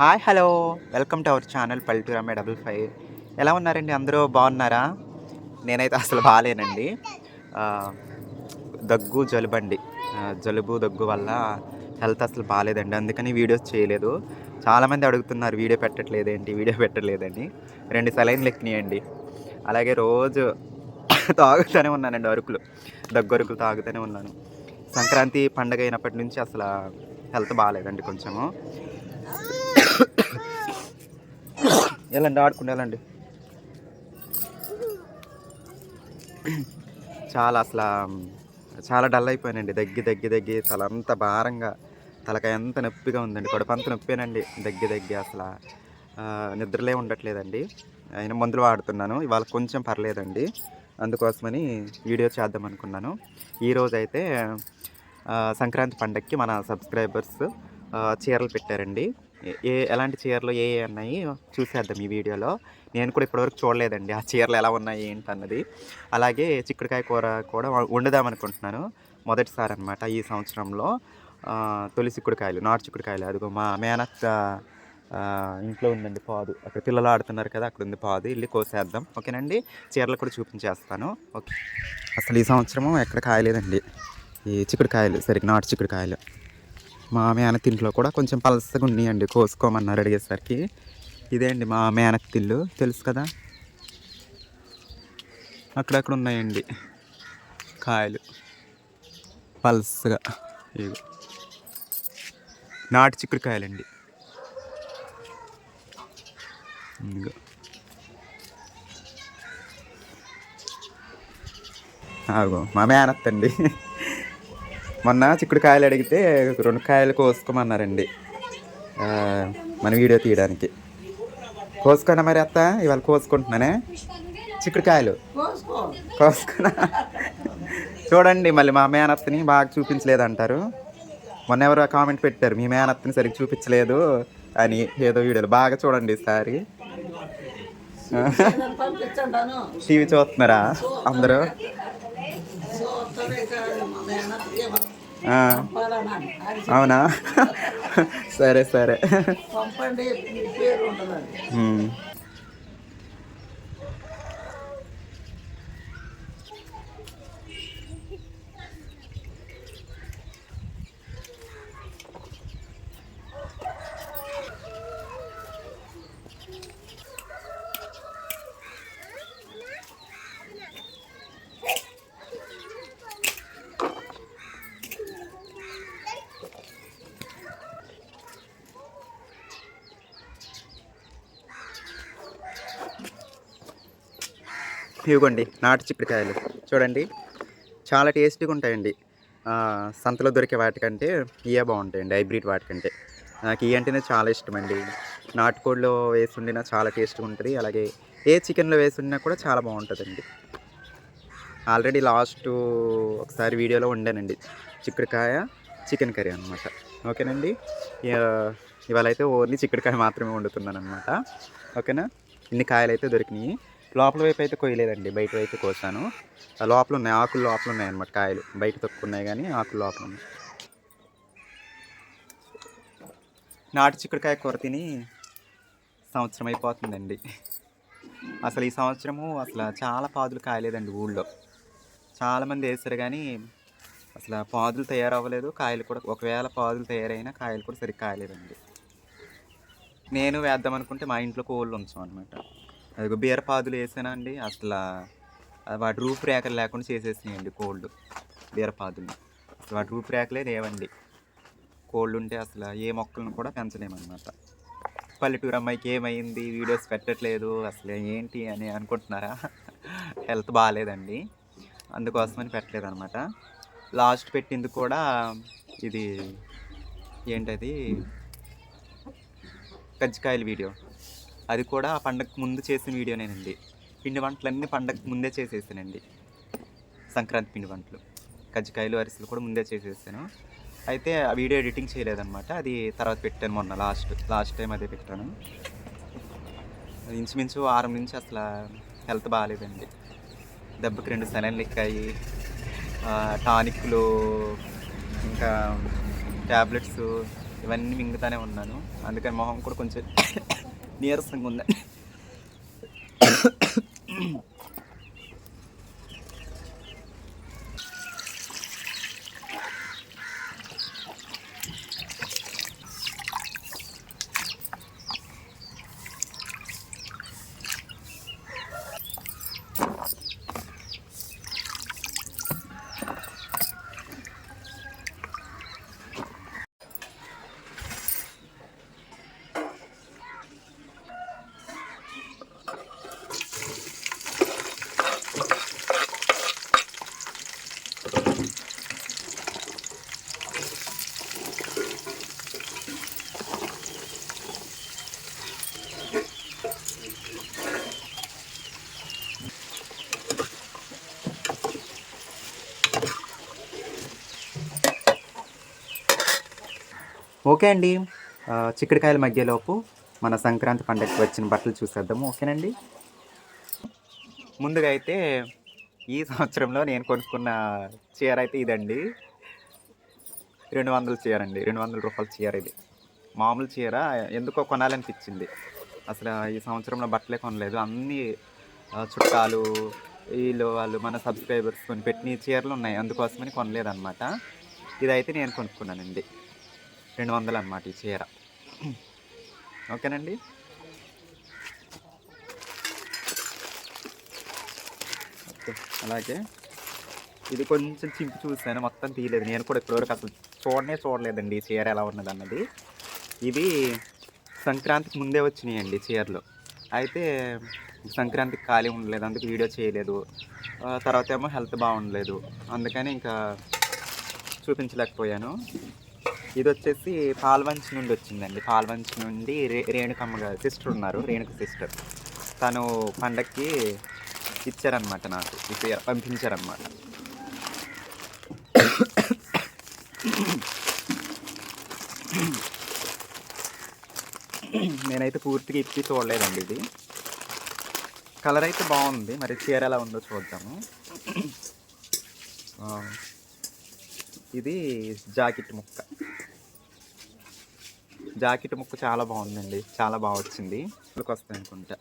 Hi hello. Welcome to our channel పల్లెటూరు అమ్మాయి double five. ఎలా ఉన్నారండి? అందరూ బాగున్నారా? నేనైతే అసలు బాగాలేనండి. దగ్గు జలుబండి. జలుబు దగ్గు వల్ల హెల్త్ అసలు బాగాలేదండి. అందుకని వీడియోస్ చేయలేదు. చాలామంది అడుగుతున్నారు వీడియో పెట్టట్లేదేంటి? వీడియో పెట్టలేదని రెండు సెలైన్లు ఎక్కినాయండి. అలాగే రోజు తాగుతూనే ఉన్నానండి అరుకులు. దగ్గు అరుకులు తాగుతూనే ఉన్నాను. సంక్రాంతి పండగ అయినప్పటి నుంచి అసలు హెల్త్ బాగాలేదండి కొంచెము. వెళ్ళండి ఆడుకుంటే వెళ్ళండి చాలా అసలు చాలా డల్ అయిపోయానండి. దగ్గి దగ్గి దగ్గి తల అంత భారంగా తలకాయ ఎంత నొప్పిగా ఉందండి. కడుపంత నొప్పేనండి. దగ్గి దగ్గి అసలు. నిద్రలే ఉండట్లేదండి. అయినా మందులు వాడుతున్నాను. ఇవాళ కొంచెం పర్లేదండి. అందుకోసమని వీడియో చేద్దాం అనుకున్నాను. ఈరోజు అయితే సంక్రాంతి పండగకి మన సబ్స్క్రైబర్స్ చీరలు పెట్టారండి. ఏ- ఏ ఎలాంటి చీరలు ఏ ఏ ఉన్నాయి చూసేద్దాం ఈ వీడియోలో. నేను కూడా ఇప్పటివరకు చూడలేదండి ఆ చీరలు ఎలా ఉన్నాయి ఏంటి అన్నది అలాగే చిక్కుడుకాయ కూర కూడా వండుదాం అనుకుంటున్నాను. మొదటిసారి అనమాట ఈ సంవత్సరంలో. తొలి చిక్కుడుకాయలు నాటు చిక్కుడుకాయలు. అదిగో మా మేనత్ ఇంట్లో ఉందండి పాదు. అక్కడ పిల్లలు ఆడుతున్నారు కదా అక్కడ ఉంది పాదు. వెళ్ళి కోసేద్దాం. ఓకేనండి? చీరలు కూడా చూపించేస్తాను. ఓకే. అసలు ఈ సంవత్సరము ఎక్కడ కాయలేదండి. ఈ చిక్కుడుకాయలు సరిగ్గా నాటు చిక్కుడుకాయలు. మా మేనత్ ఇంట్లో కూడా కొంచెం పలసగా ఉన్నాయండి కోసుకోమన్నారు అడిగేసరికి. ఇదే అండి మా మేనతిల్లు తెలుసు కదా? అక్కడక్కడ ఉన్నాయండి కాయలు పల్సగా ఇవి. నాటు చిక్కుడుకాయలండి ఇదిగో. ఆగో మా మేనత్తండి మొన్న చిక్కుడుకాయలు అడిగితే రెండు కాయలు కోసుకోమన్నారండి. మన వీడియో తీయడానికి. కోసుకున్నా మరి అత్త? ఇవాళ కోసుకుంటున్నానే? చిక్కుడుకాయలు కోసుకున్నా? చూడండి మళ్ళీ మా మేనత్తని బాగా చూపించలేదు అంటారు మొన్న ఎవరో కామెంట్ పెట్టారు మీ మేనత్తని సరిగ్గా చూపించలేదు అని ఏదో వీడియోలు. బాగా చూడండి ఈసారి. టీవీ చూస్తున్నారా? అందరూ? అవునా? సరే సరే పంపండి ఇవ్వండి నాటు చిక్కుడుకాయలు. చూడండి చాలా టేస్టీగా ఉంటాయండి. సంతలో దొరికే వాటికంటే ఇయే బాగుంటాయండి హైబ్రిడ్ వాటికంటే. నాకు ఇవి అంటేనే చాలా ఇష్టం అండి నాటుకోడిలో వేసి ఉండినా చాలా టేస్ట్గా ఉంటుంది అలాగే ఏ చికెన్లో వేసి వండినా కూడా చాలా బాగుంటుందండి. ఆల్రెడీ లాస్ట్ ఒకసారి వీడియోలో వండానండి చిక్కుడుకాయ చికెన్ కర్రీ అనమాట ఓకేనండి? ఇవాళ అయితే ఓన్లీ చిక్కుడుకాయ మాత్రమే వండుతున్నాను అనమాట ఓకేనా? ఇన్ని కాయలు అయితే దొరికినాయి. లోపల వైపు అయితే కొయ్యలేదండి బయట వైపు కోసాను. లోపల ఉన్నాయి ఆకులు లోపల ఉన్నాయి అనమాట కాయలు. బయట తొక్కున్నాయి కానీ ఆకులు లోపల ఉన్నాయి. నాటు చిక్కుడుకాయ కూర తిని సంవత్సరం అయిపోతుందండి. అసలు ఈ సంవత్సరము అసలు చాలా పాదులు కాయలేదండి ఊళ్ళో. చాలామంది వేసారు కానీ అసలు పాదులు తయారవ్వలేదు కాయలు కూడా ఒకవేళ పాదులు తయారైనా కాయలు కూడా సరిగ్గా కాయలేదండి. నేను వేద్దాం అనుకుంటే మా ఇంట్లో కోళ్ళు ఉంచాం అనమాట అది బీర పాదులు వేసానా అండి అసలు వాటి రూపురేఖలు లేకుండా చేసేసినాయండి కోళ్ళు బీరపాదులు అసలు వాటి రూపురేఖలే లేవండి. కోళ్ళు ఉంటే అసలు ఏ మొక్కలను కూడా పెంచలేమన్నమాట. పల్లెటూరు అమ్మాయికి ఏమైంది? వీడియోస్ పెట్టట్లేదు. అసలు ఏంటి అని అనుకుంటున్నారా? హెల్త్ బాగాలేదండి. అందుకోసమని పెట్టలేదు అనమాట లాస్ట్ పెట్టింది కూడా ఇది ఏంటది? కజ్జికాయల వీడియో. అది కూడా ఆ పండగకు ముందు చేసిన వీడియోనేనండి. పిండి వంటలన్నీ పండగకు ముందే చేసేసానండి. సంక్రాంతి పిండి వంటలు. కజ్జికాయలు అరిసెలు కూడా ముందే చేసేసాను. అయితే ఆ వీడియో ఎడిటింగ్ చేయలేదన్నమాట. అది తర్వాత పెట్టాను మొన్న లాస్ట్ లాస్ట్ టైం అదే పెట్టాను. ఇంచుమించు వారం నుంచి అసలు హెల్త్ బాగాలేదండి. దెబ్బకి రెండు సెలైన్లు ఎక్కాయి టానిక్లు ఇంకా ట్యాబ్లెట్స్ ఇవన్నీ మింగుతానే ఉన్నాను. అందుకని మొహం కూడా కొంచెం నీరసంగా ఉంది ఓకే అండి. చిక్కుడుకాయల మధ్యలోపు మన సంక్రాంతి పండగకి వచ్చిన బట్టలు చూసేద్దాము. ఓకేనండి? ముందుగా అయితే ఈ సంవత్సరంలో నేను కొనుక్కున్న చీర అయితే ఇదండి. రెండు వందల చీర అండి. రెండు వందల రూపాయల చీర ఇది. మామూలు చీర ఎందుకో కొనాలనిపించింది. అసలు ఈ సంవత్సరంలో బట్టలే కొనలేదు. అన్ని చుట్టాలు వీళ్ళు వాళ్ళు మన సబ్స్క్రైబర్స్ కొని పెట్టిన చీరలు ఉన్నాయి. అందుకోసమని కొనలేదన్నమాట. ఇదైతే నేను కొనుక్కున్నానండి. రెండు వందలు అన్నమాట ఈ చీర. ఓకేనండి? అలాగే. ఇది కొంచెం చింపి చూసాను మొత్తం తీయలేదు. నేను కూడా ఇప్పటివరకు అసలు చూడనే చూడలేదండి ఈ చీర ఎలా ఉన్నది అన్నది. ఇవి సంక్రాంతికి ముందే వచ్చినాయండి చీరలు. అయితే సంక్రాంతికి ఖాళీ ఉండలేదు అందుకు వీడియో చేయలేదు. తర్వాత ఏమో హెల్త్ బాగుండలేదు. అందుకని ఇంకా చూపించలేకపోయాను. ఇది వచ్చేసి పాల్వంచ్ నుండి వచ్చిందండి పాల్వంచ్ నుండి రే రేణుకమ్మ గారు సిస్టర్ ఉన్నారు రేణుక సిస్టర్. తను పండక్కి ఇచ్చారనమాట నాకు. ఈ పంపించారనమాట నేనైతే పూర్తిగా ఇచ్చి చూడలేదండి ఇది. కలర్ అయితే బాగుంది. మరి చీర ఎలా ఉందో చూద్దాము. ఇది జాకెట్ ముక్క. జాకెట్ ముక్క చాలా బాగుందండి. చాలా బాగా వచ్చింది. ఇక్కడికి వస్తాయి అనుకుంటా.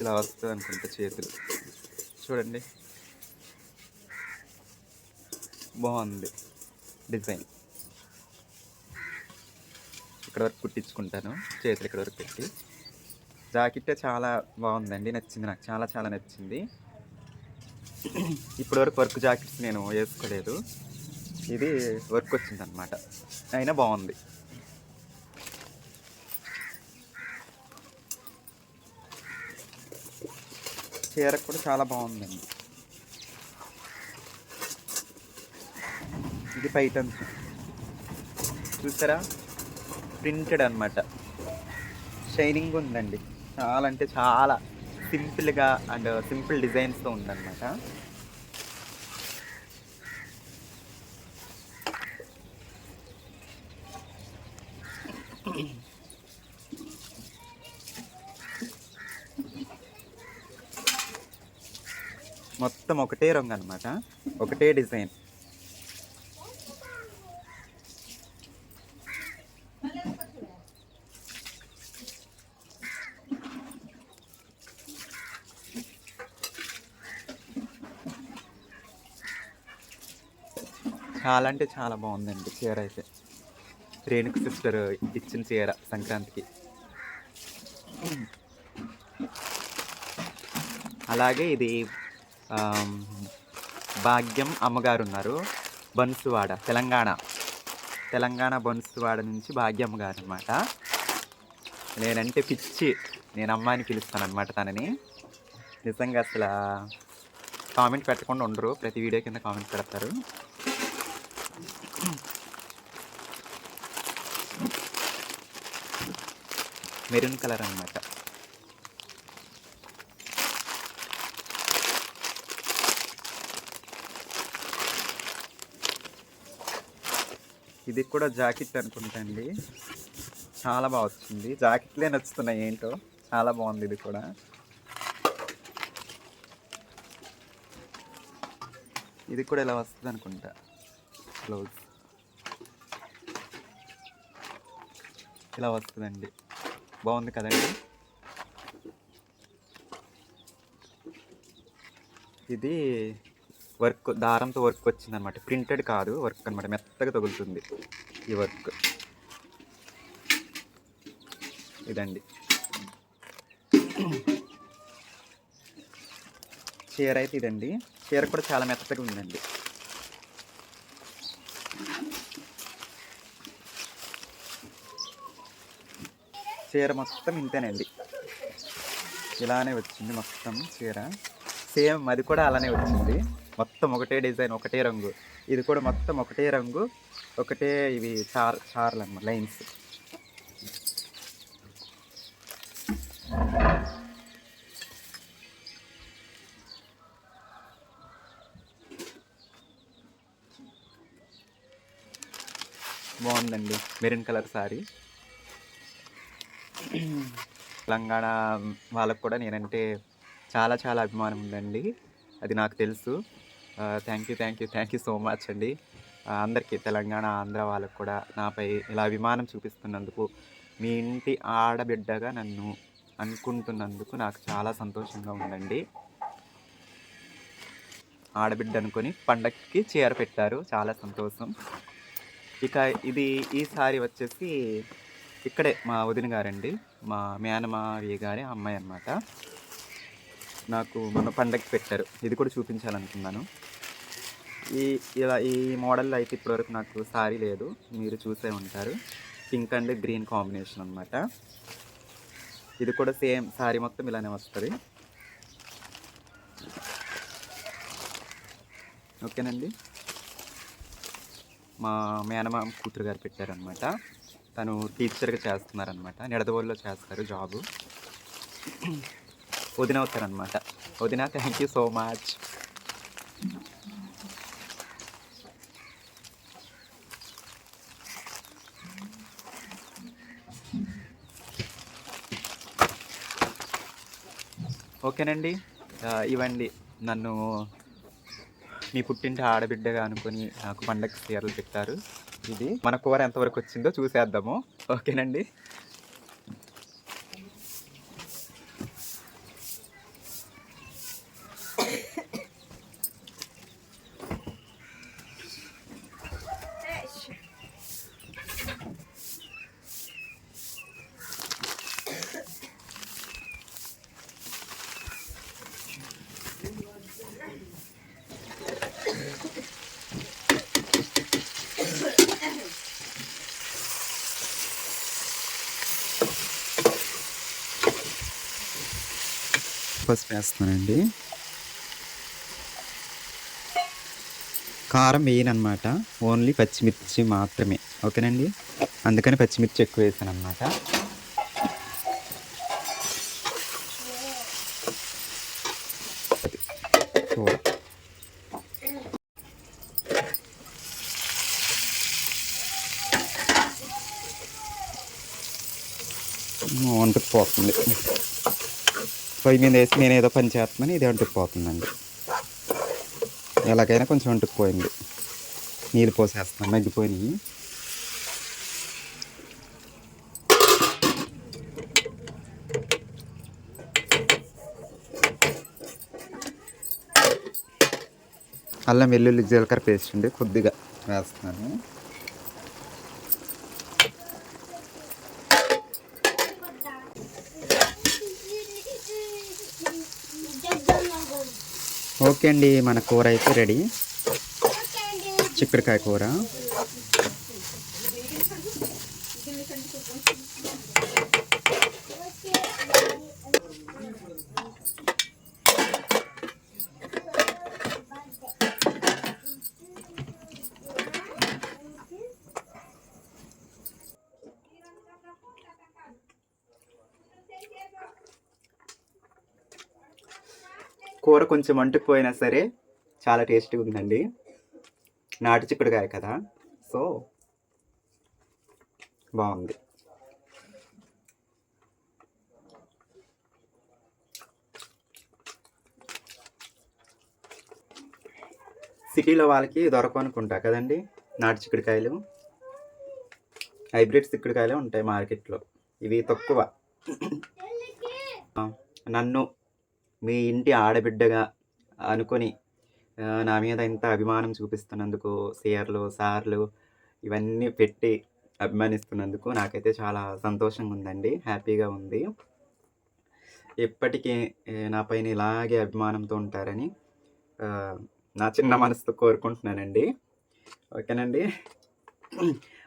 ఇలా వస్తుంది అనుకుంటా చేతులు. చూడండి. బాగుంది డిజైన్. ఇక్కడ వరకు కుట్టించుకుంటాను. చేతులు ఇక్కడ వరకు పెట్టి. జాకెట్ చాలా బాగుందండి. నచ్చింది నాకు. చాలా చాలా నచ్చింది. ఇప్పటి వరకు వర్క్ జాకెట్స్ నేను వేసుకోలేదు. ఇది వర్క్ వచ్చిందనమాట అయినా బాగుంది. చీర కూడా చాలా బాగుందండి. ఇది పైటన్స్ చూసారా? ప్రింటెడ్ అన్నమాట. షైనింగ్ ఉందండి. చాలా అంటే చాలా సింపుల్గా అండ్ సింపుల్ డిజైన్స్తో ఉందన్నమాట. మొత్తం ఒకటే రంగు అనమాట ఒకటే డిజైన్. చాలా అంటే చాలా బాగుందండి చీర అయితే. రేణుకు సిస్టర్ ఇచ్చిన చీర సంక్రాంతికి. అలాగే ఇది భాగ్యం అమ్మగారు ఉన్నారు బన్సువాడ తెలంగాణ. తెలంగాణ బన్సువాడ నుంచి భాగ్యమ్మ గారు అనమాట నేనంటే పిచ్చి. నేను అమ్మాయిని అని పిలుస్తాను అనమాట తనని. నిజంగా అసలు కామెంట్ పెట్టకుండా ఉండరు. ప్రతి వీడియో కింద కామెంట్ పెడతారు. మెరూన్ కలర్ అనమాట ఇది కూడా జాకెట్ అనుకుంటా అండి చాలా బాగా వచ్చింది. జాకెట్లే నచ్చుతున్నాయి ఏంటో. చాలా బాగుంది ఇది కూడా. ఇది కూడా ఇలా వస్తుంది అనుకుంటా. బ్లౌజ్ ఇలా వస్తుందండి. బాగుంది కదండి? ఇది వర్క్ దారంతో వర్క్ వచ్చింది అనమాట ప్రింటెడ్ కాదు వర్క్ అనమాట మెత్తగా తగులుతుంది ఈ వర్క్. ఇదండి. చీర అయితే ఇదండి. చీర కూడా చాలా మెత్తగా ఉందండి. చీర మొత్తం ఇంతేనండి. ఇలానే వచ్చింది మొత్తం చీర. సేమ్ అది కూడా అలానే వచ్చింది. మొత్తం ఒకటే డిజైన్ ఒకటే రంగు. ఇది కూడా మొత్తం ఒకటే రంగు ఒకటే ఇవి చార్ చార్లు అనమాట లైన్స్. బాగుందండి మెరూన్ కలర్ సారీ. తెలంగాణ వాళ్ళకు కూడా నేనంటే చాలా చాలా అభిమానం ఉందండి. అది నాకు తెలుసు. Thank you thank you thank you so much అండి. అందరికీ తెలంగాణ ఆంధ్ర వాళ్ళకు కూడా నాపై ఇలా అభిమానం చూపిస్తున్నందుకు మీ ఇంటి ఆడబిడ్డగా నన్ను అనుకుంటున్నందుకు నాకు చాలా సంతోషంగా ఉందండి. ఆడబిడ్డ అనుకొని పండక్కి చీర పెట్టారు చాలా సంతోషం. ఇక ఇది ఈసారి వచ్చేసి ఇక్కడే మా వదిన గారండి మా మేనమావి గారి అమ్మాయి అన్నమాట. నాకు మన పండగకి పెట్టారు. ఇది కూడా చూపించాలనుకున్నాను. ఈ ఇలా ఈ మోడల్లో అయితే ఇప్పటివరకు నాకు సారీ లేదు. మీరు చూసే ఉంటారు. పింక్ అండ్ గ్రీన్ కాంబినేషన్ అనమాట ఇది కూడా సేమ్ సారీ మొత్తం ఇలానే వస్తుంది. ఓకేనండి. మా మేనమా కూతురు గారు పెట్టారనమాట తను టీచర్గా చేస్తున్నారనమాట నిడదవోలులో చేస్తారు జాబు. వదిన వస్తారనమాట వదిన థ్యాంక్ యూ సో మచ్ ఓకేనండి. ఇవండి నన్ను మీ పుట్టింటి ఆడబిడ్డగా అనుకుని నాకు పండగ చీరలు పెట్టారు. ఇది మన కూర ఎంతవరకు వచ్చిందో చూసేద్దాము. ఓకేనండి. పసుపు వేస్తానండి కారం వేయను అనమాట ఓన్లీ పచ్చిమిర్చి మాత్రమే. ఓకేనండి? అందుకని పచ్చిమిర్చి ఎక్కువ వేసాను అనమాట వంటకు పోతుంది. పొయ్యి మీద వేసి నేను ఏదో పని చేస్తున్నాను ఇది అంటుకుపోతుందండి. ఎలాగైనా కొంచెం అంటుకుపోయింది. నీళ్ళు పోసేస్తున్నాను మగ్గిపోయినాయి. అల్లం వెల్లుల్లి జీలకర్ర పేస్ట్ అండి కొద్దిగా వేస్తున్నాను ఓకే అండి మన కూర అయితే రెడీ. చిక్కుడుకాయ కూర. కూర కొంచెం అంటుకుపోయినా సరే చాలా టేస్టీగా ఉందండి. నాటు చిక్కుడుకాయ కదా. సో బాగుంది. సిటీలో వాళ్ళకి దొరకవు అనుకుంటా కదండి నాటు చిక్కుడుకాయలు హైబ్రిడ్ చిక్కుడుకాయలే ఉంటాయి మార్కెట్లో. ఇవి తక్కువ. నన్ను మీ ఇంటి ఆడబిడ్డగా అనుకొని నా మీద ఇంత అభిమానం చూపిస్తున్నందుకు షేర్లు సార్లు ఇవన్నీ పెట్టి అభిమానిస్తున్నందుకు నాకైతే చాలా సంతోషంగా ఉందండి హ్యాపీగా ఉంది. ఎప్పటికీ నా పైన ఇలాగే అభిమానంతో ఉంటారని నా చిన్న మనసుతో కోరుకుంటున్నానండి. ఓకేనండి?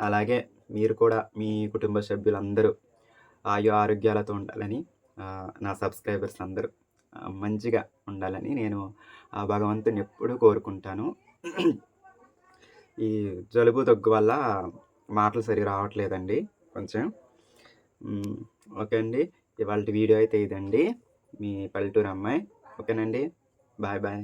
అలాగే మీరు కూడా మీ కుటుంబ సభ్యులందరూ ఆయు ఆరోగ్యాలతో ఉండాలని నా సబ్స్క్రైబర్స్ అందరూ మంచిగా ఉండాలని నేను ఆ భగవంతుని ఎప్పుడూ కోరుకుంటాను. ఈ జలుబు దగ్గు వల్ల మాటలు సరి రావట్లేదండి కొంచెం. ఓకే అండి. ఇవాళ వీడియో అయితే ఇదండి. మీ పల్లెటూరు అమ్మాయి. ఓకేనండి. Bye bye.